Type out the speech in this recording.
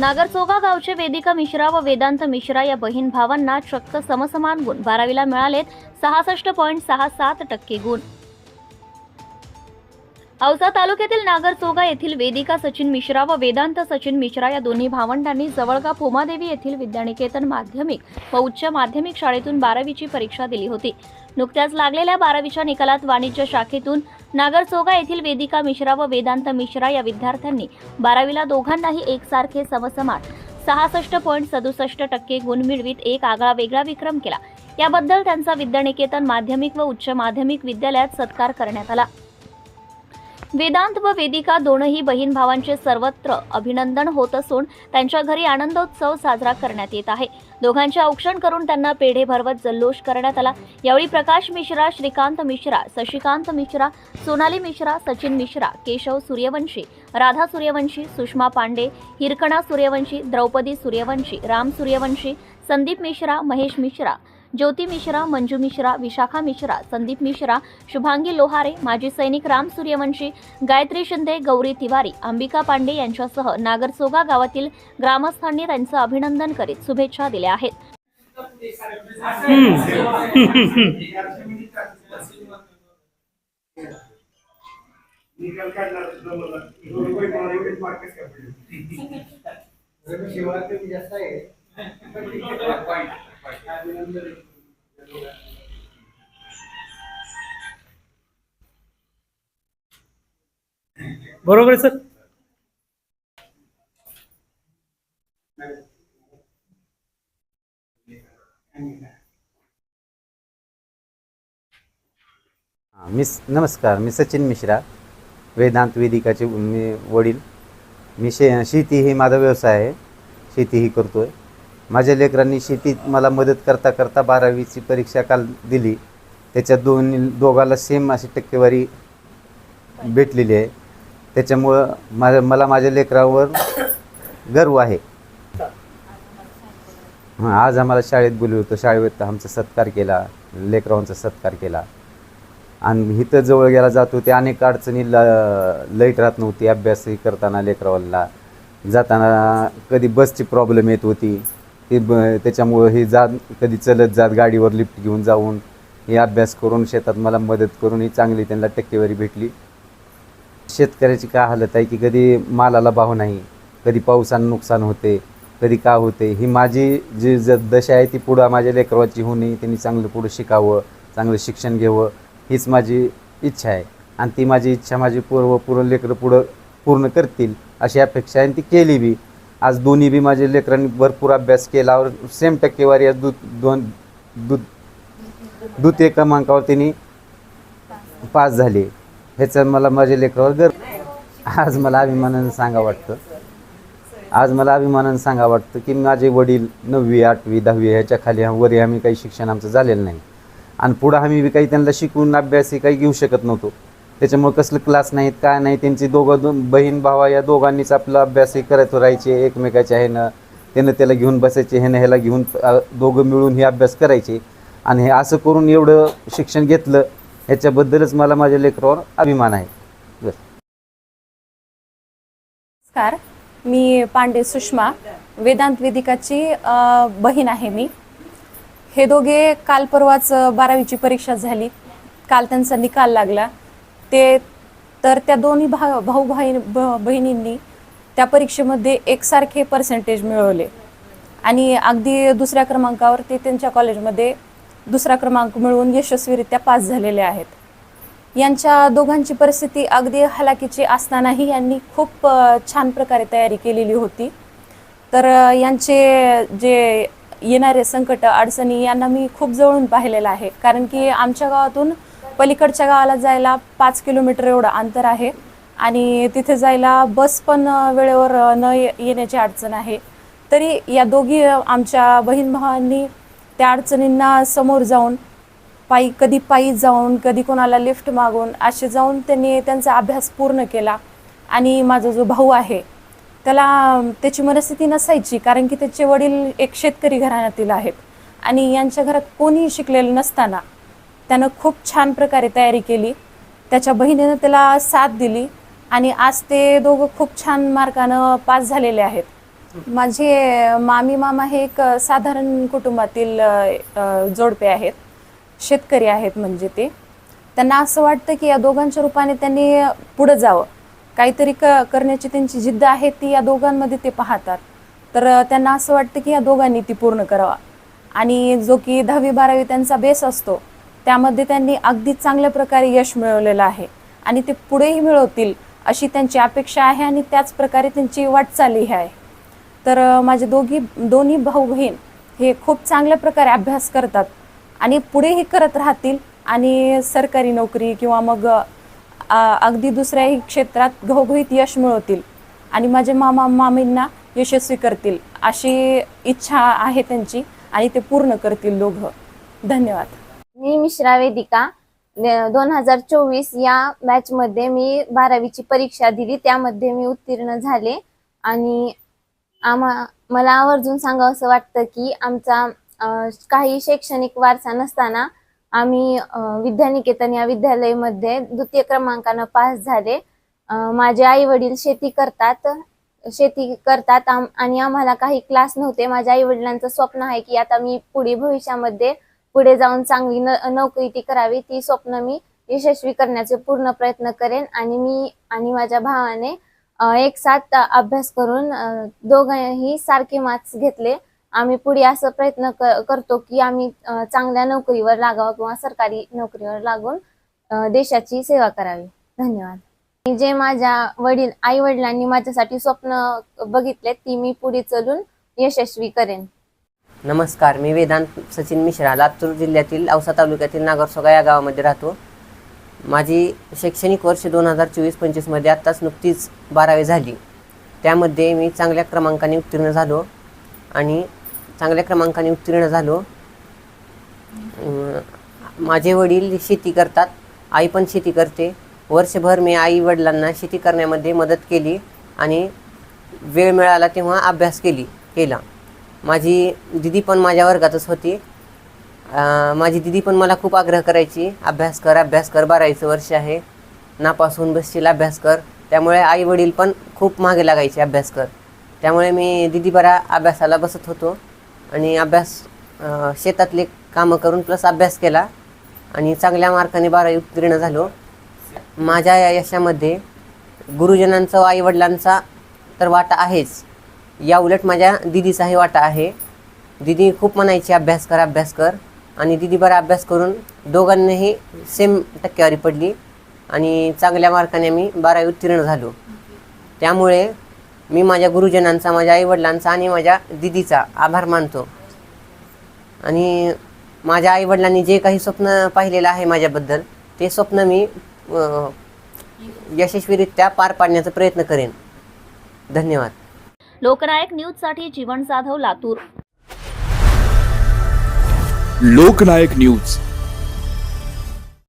नागरचोगा गावचे वेदिका मिश्रा व वेदांत मिश्रा या बहीण भावांना चक्क समसमान गुण. बारावीला मिळालेत सहासष्ट पॉईंट सहा सात टक्के गुण. औसा तालुक्यातील नागरचोगा येथील वेदिका सचिन मिश्रा व वेदांत सचिन मिश्रा या दोन्ही भावंडांनी जवळगा भोमादेवी येथील विद्यानिकेतन माध्यमिक व उच्च माध्यमिक शाळेतून बारावीची परीक्षा दिली होती. नुकत्याच लागलेल्या बारावीच्या निकालात वाणिज्य शाखेतून नागरचोगा येथील वेदिका मिश्रा व वेदांत मिश्रा या विद्यार्थ्यांनी बारावीला दोघांनाही एकसारखे समसमान सहासष्ट पॉईंट सदुसष्ट टक्के गुण मिळवीत एक आगळा वेगळा विक्रम केला. याबद्दल त्यांचा विद्यानिकेतन माध्यमिक व उच्च माध्यमिक विद्यालयात सत्कार करण्यात आला. वेदांत व वेदिका दोनही बहीण भावांचे सर्वत्र अभिनंदन होत असून त्यांच्या घरी आनंदोत्सव साजरा करण्यात येत आहे. दोघांचे औक्षण करून त्यांना पेढे भरवत जल्लोष करण्यात आला. यावेळी प्रकाश मिश्रा श्रीकांत मिश्रा शशिकांत मिश्रा सोनाली मिश्रा सचिन मिश्रा केशव सूर्यवंशी राधा सूर्यवंशी सुषमा पांडे हिरकणा सूर्यवंशी द्रौपदी सूर्यवंशी राम सूर्यवंशी संदीप मिश्रा महेश मिश्रा ज्योती मिश्रा मंजू मिश्रा विशाखा मिश्रा संदीप मिश्रा शुभांगी लोहारे माजी सैनिक राम सूर्यवंशी गायत्री शिंदे गौरी तिवारी अंबिका पांडे यांच्यासह नागरसोगा गावातील ग्रामस्थांनी त्यांचं अभिनंदन करीत शुभेच्छा दिल्या आहेत निकाल काढणार सुद्धा मला दोन रुपये मला एवढेच मार्कच का पडले शिवाय जास्त आहे. बरोबर आहे सर. मिस नमस्कार. मी सचिन मिश्रा वेदांत वेदिकाचे मी वडील. मी शे शेती ही माझा व्यवसाय आहे. शेती ही करतो आहे माझ्या लेकरांनी शेतीत मला मदत करता करता बारावीची परीक्षा काल दिली. त्याच्या दोन दोघाला सेम अशी टक्केवारी भेटलेली आहे. त्याच्यामुळं माझ्या मला माझ्या लेकरावर गर्व आहे. हां आज आम्हाला शाळेत बोलवतो होतं. शाळेत आमचा सत्कार केला. लेकरांचा सत्कार केला. आणि इथं जवळ गेला जात. होते अनेक अडचणी ल लाइट राहत नव्हती. अभ्यासही करताना लेकरावाला जाताना कधी बसची प्रॉब्लेम येत होती. की ब त्याच्यामुळं हे जात कधी चलत जात गाडीवर लिफ्ट घेऊन जाऊन हे अभ्यास करून शेतात मला मदत करून ही चांगली त्यांना टक्केवारी भेटली. शेतकऱ्याची काय हालत आहे की कधी मालाला भाव नाही कधी पावसानं नुकसान होते कधी का होते ही माझी जी ज दशा आहे ती पुढं माझ्या लेकराची होऊ नये त्यांनी चांगलं पुढं शिकावं चांगलं शिक्षण घ्यावं हीच माझी इच्छा आहे. आणि ती माझी इच्छा माझी पूर्व पूर्ण लेकरं पुढं पूर्ण करतील अशी अपेक्षा आहे आणि ती केली बी. आज दोन्ही बी माझ्या लेकरांनी भरपूर अभ्यास केला. और सेम टक्केवारी आज दू दोन दु द्वितीय क्रमांकावर त्यांनी पास झाले. ह्याचं मला माझ्या लेकरावर गर्व आज मला अभिमानानं सांगा वाटतं. आज मला अभिमानानं सांगा वाटतं की माझे वडील नववी आठवी दहावी ह्याच्या खाली वरी आम्ही काही शिक्षण आमचं झालेलं नाही. आणि पुढं आम्ही बी काही त्यांना शिकवून अभ्यासही काही घेऊ शकत नव्हतो. त्याच्यामुळे कसलं क्लास नाहीत काय नाही त्यांची दोघं दोन बहीण भावा या दोघांनीच आपला अभ्यासही करत राहायचे एकमेकाच्या ह्यानं. त्यानं त्याला घेऊन बसायचे ह्यानं ह्याला घेऊन दोघं मिळून हे अभ्यास करायचे. आणि हे असं करून एवढं शिक्षण घेतलं ह्याच्याबद्दलच मला माझ्या लेकरावर अभिमान आहे. नमस्कार. मी पांडे सुषमा वेदांत वेदिकाची बहीण आहे मी. हे दोघे काल परवाच बारावीची परीक्षा झाली. काल त्यांचा निकाल लागला. ते तर त्या दोन्ही भा भाऊ भाई बहिणींनी त्या परीक्षेमध्ये एकसारखे पर्सेंटेज मिळवले. आणि अगदी दुसऱ्या क्रमांकावर ते त्यांच्या कॉलेजमध्ये दुसरा क्रमांक मिळवून यशस्वीरित्या पास झालेले आहेत. यांच्या दोघांची परिस्थिती अगदी हलाखीची असतानाही यांनी खूप छान प्रकारे तयारी केलेली होती. तर यांचे जे येणारे संकट अडचणी यांना मी खूप जवळून पाहिलेलं आहे. कारण की आमच्या गावातून पलीकडच्या गावाला जायला पाच किलोमीटर एवढं अंतर आहे. आणि तिथे जायला बस पण वेळेवर न ये- येण्याची अडचण आहे. तरी या दोघी आमच्या बहीण भावांनी त्या अडचणींना समोर जाऊन पायी कधी पायी जाऊन कधी कोणाला लिफ्ट मागून असे जाऊन त्यांनी त्यांचा अभ्यास पूर्ण केला. आणि माझा जो भाऊ आहे त्याला त्याची मनस्थिती नसायची कारण की त्याचे वडील एक शेतकरी घराण्यातील आहेत. आणि यांच्या घरात कोणीही शिकलेलं नसताना त्यानं खूप छान प्रकारे तयारी केली. त्याच्या बहिणीनं त्याला साथ दिली आणि आज ते दोघं खूप छान मार्कानं पास झालेले आहेत. माझे मामी मामा हे एक साधारण कुटुंबातील जोडपे आहेत. शेतकरी आहेत म्हणजे ते. त्यांना असं वाटतं की या दोघांच्या रूपाने त्यांनी पुढं जावं. काहीतरी क करण्याची त्यांची जिद्द आहे ती या दोघांमध्ये ते पाहतात. तर त्यांना असं वाटतं की या दोघांनी ती पूर्ण करावा. आणि जो की दहावी बारावी त्यांचा बेस असतो त्यामध्ये त्यांनी अगदी चांगल्या प्रकारे यश मिळवलेलं आहे. आणि ते पुढेही मिळवतील अशी त्यांची अपेक्षा आहे आणि त्याच प्रकारे त्यांची वाटचालही आहे. तर माझे दोघी दोन्ही भाऊ बहीण हे खूप चांगल्या प्रकारे अभ्यास करतात आणि पुढेही करत राहतील आणि सरकारी नोकरी किंवा मग अगदी दुसऱ्याही क्षेत्रात घवघवीत यश मिळवतील आणि माझे मामा मामींना यशस्वी करतील अशी इच्छा आहे त्यांची आणि ते पूर्ण करतील दोघं. धन्यवाद. मी मिश्रा वेदिका दोन हजार चोवीस या मॅचमध्ये मी बारावीची परीक्षा दिली. त्यामध्ये मी उत्तीर्ण झाले आणि आम्हा मला आवर्जून सांगावं असं वाटतं की आमचा काही शैक्षणिक वारसा नसताना आम्ही विद्यानिकेतन या विद्यालयामध्ये द्वितीय क्रमांकानं पास झाले. माझे आई वडील शेती करतात शेती करतात आम आणि आम्हाला काही क्लास नव्हते. माझ्या आई वडिलांचं स्वप्न आहे की आता मी पुढे भविष्यामध्ये पुढे जाऊन चांगली नोकरी ती करावी ती स्वप्न मी यशस्वी करण्याचे पूर्ण प्रयत्न करेन. आणि मी आणि माझ्या भावाने एक साथ अभ्यास करून अ, दोघंही सारखे मार्क्स घेतले. आम्ही पुढे असं प्रयत्न करतो की आम्ही चांगल्या नोकरीवर लागावं किंवा सरकारी नोकरीवर लागून देशाची सेवा करावी. धन्यवाद. जे माझ्या वडील आई वडिलांनी माझ्यासाठी स्वप्न बघितले ती मी पुढे चलून यशस्वी करेन. नमस्कार मी वेदांत सचिन मिश्रा लातूर जिल्ह्यातील औसा तालुक्यातील नागरसोगा या गावामध्ये राहतो. माझी शैक्षणिक वर्ष दोन हजार चोवीस पंचवीसमध्ये आत्ताच नुकतीच बारावी झाली. त्यामध्ये मी चांगल्या क्रमांकाने उत्तीर्ण झालो आणि चांगल्या क्रमांकाने उत्तीर्ण झालो. माझे वडील शेती करतात आई पण शेती करते. वर्षभर मी आई वडिलांना शेती करण्यामध्ये मदत केली आणि वेळ मिळाला तेव्हा अभ्यास केली केला. माझी दिदी पण माझ्या वर्गातच होती. माझी दिदी पण मला खूप आग्रह करायची अभ्यास कर अभ्यास कर बारावीचं वर्ष आहे. नापास होऊन बसशील अभ्यास कर. त्यामुळे आई वडील पण खूप मागे लागायचे अभ्यास कर. त्यामुळे मी दिदी बरा अभ्यासाला बसत होतो आणि अभ्यास शेतातले कामं करून प्लस अभ्यास केला आणि चांगल्या मार्काने बारावी उत्तीर्ण झालो. माझ्या या यशामध्ये गुरुजनांचा व आईवडिलांचा तर वाटा आहेच. या उलट माझ्या दिदीचाही वाटा आहे. दिदी खूप म्हणायची अभ्यास कर अभ्यास कर. आणि दिदी बरा अभ्यास करून दोघांनाही सेम टक्केवारी पडली आणि चांगल्या मार्काने मी बारावी उत्तीर्ण झालो. त्यामुळे मी माझ्या गुरुजनांचा माझ्या आईवडिलांचा आणि माझ्या दिदीचा आभार मानतो. आणि माझ्या आईवडिलांनी जे काही स्वप्न पाहिलेलं आहे माझ्याबद्दल ते स्वप्न मी यशस्वीरित्या पार पाडण्याचा प्रयत्न करेन. धन्यवाद. लोकनायक न्यूजसाठी जीवन जाधव लातूर. लोकनायक न्यूज.